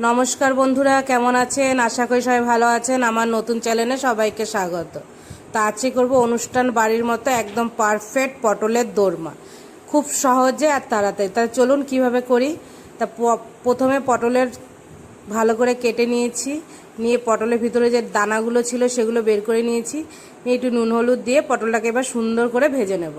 নমস্কার বন্ধুরা, কেমন আছেন? আশা করি সবাই ভালো আছেন। আমার নতুন চ্যানেলে সবাইকে স্বাগত। তা আজকে করব অনুষ্ঠান বাড়ির মতো একদম পারফেক্ট পটলের দোরমা। খুব সহজে আর তাড়াতাড়ি। তা চলুন কীভাবে করি? তা প্রথমে পটলের ভালো করে কেটে নিয়েছি। নিয়ে পটলের ভিতরে যে দানাগুলো ছিল সেগুলো বের করে নিয়েছি। নিয়ে একটু নুন হলুদ দিয়ে পটলটাকে এবার সুন্দর করে ভেজে নেব।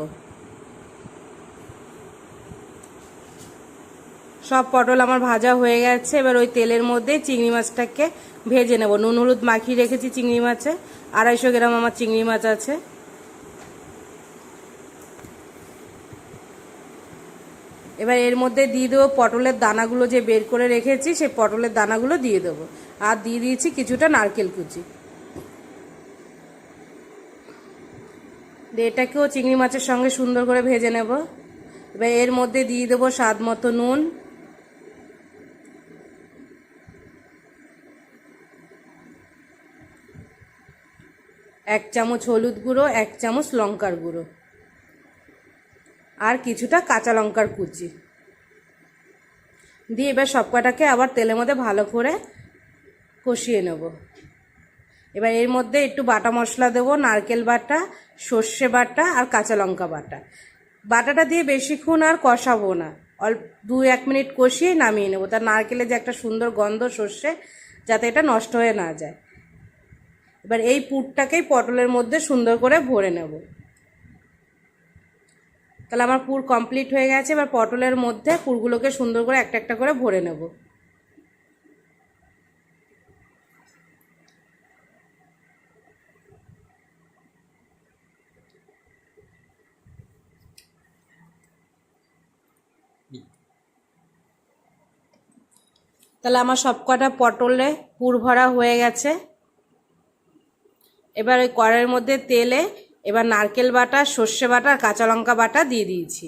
সব পটল আমার ভাজা হয়ে গেছে। এবার ওই তেলের মধ্যে চিংড়ি মাছটাকে ভেজে নেব। নুন, হলুদ মাখিয়ে রেখেছি চিংড়ি মাছে। আড়াইশো গ্রাম আমার চিংড়ি মাছ আছে। এবার এর মধ্যে দিয়ে দেবো পটলের দানাগুলো যে বের করে রেখেছি, সেই পটলের দানাগুলো দিয়ে দেবো। আর দিয়ে দিয়েছি কিছুটা নারকেল কুচি। এটাকেও চিংড়ি মাছের সঙ্গে সুন্দর করে ভেজে নেব। এবার এর মধ্যে দিয়ে দেবো স্বাদ মতো নুন। এক চামচ হলুদ গুঁড়ো, এক চামচ লঙ্কার গুঁড়ো। আর কিছুটা কাঁচা লঙ্কার কুচি। দিয়ে এবার সব কটাকে আবার তেলের মধ্যে ভালো করে কষিয়ে নেব। এবার এর মধ্যে একটু বাটা মশলা দেবো, নারকেল বাটা, সর্ষে বাটা আর কাঁচা লঙ্কা বাটা। বাটাটা দিয়ে বেশিক্ষণ আর কষাবো না। অল্প দু এক মিনিট কষিয়ে নামিয়ে নেব। তার নারকেলের যে একটা সুন্দর গন্ধ সর্ষে, যাতে এটা নষ্ট হয়ে না যায়। এবার এই পুরটাকেই পটলের মধ্যে সুন্দর করে ভরে নেব। তাহলে আমার পুর কমপ্লিট হয়ে গেছে, এবার পটলের মধ্যে পুরগুলোকে সুন্দর করে একটা একটা করে ভরে নেব। তাহলে আমার সব কটা পটলে পুর ভরা হয়ে গেছে। এবার ওই কড়াইয়ের মধ্যে তেলে এবার নারকেল বাটা, সর্ষে বাটা আর কাঁচা লঙ্কা বাটা দিয়ে দিয়েছি।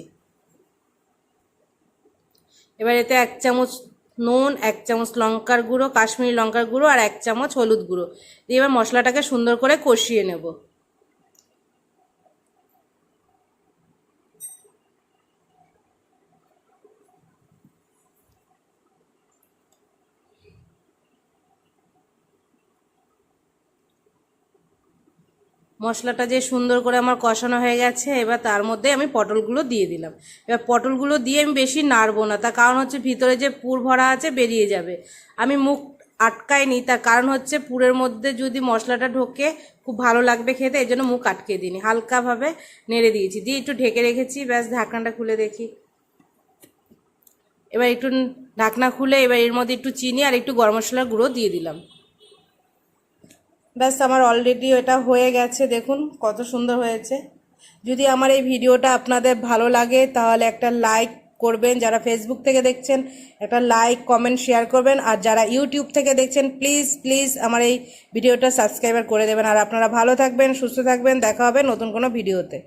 এবার এতে এক চামচ নুন, এক চামচ লঙ্কার গুঁড়ো, কাশ্মীরি লঙ্কার গুঁড়ো আর এক চামচ হলুদ গুঁড়ো। দিয়ে এবার মশলাটাকে সুন্দর করে কষিয়ে নেব। মশলাটা যে সুন্দর করে আমার কষানো হয়ে গেছে, এবার তার মধ্যে আমি পটলগুলো দিয়ে দিলাম। এবার পটলগুলো দিয়ে আমি বেশি নাড়বো না, তার কারণ হচ্ছে ভিতরে যে পুর ভরা আছে বেরিয়ে যাবে। আমি মুখ আটকাইনি, তার কারণ হচ্ছে পুরের মধ্যে যদি মশলাটা ঢোকে খুব ভালো লাগবে খেতে এই জন্য মুখ আটকে দিইনি, হালকাভাবে নেড়ে দিয়েছি। দিয়ে একটু ঢেকে রেখেছি, ব্যাস ঢাকনাটা খুলে দেখি। এবার একটু ঢাকনা খুলে এবার এর মধ্যে একটু চিনি আর একটু গরম মশলার গুঁড়ো দিয়ে দিলাম। ব্যাস, আমার অলরেডি এটা হয়ে গেছে, দেখুন কত সুন্দর হয়েছে। যদি আমার এই ভিডিওটা আপনাদের ভালো লাগে, তাহলে একটা লাইক করবেন, যারা ফেসবুক থেকে দেখছেন, একটা লাইক কমেন্ট শেয়ার করবেন, আর যারা ইউটিউব থেকে দেখছেন প্লিজ প্লিজ আমার এই ভিডিওটা সাবস্ক্রাইবার করে দেবেন। আর আপনারা ভালো থাকবেন, সুস্থ থাকবেন, দেখা হবে নতুন কোনো ভিডিওতে।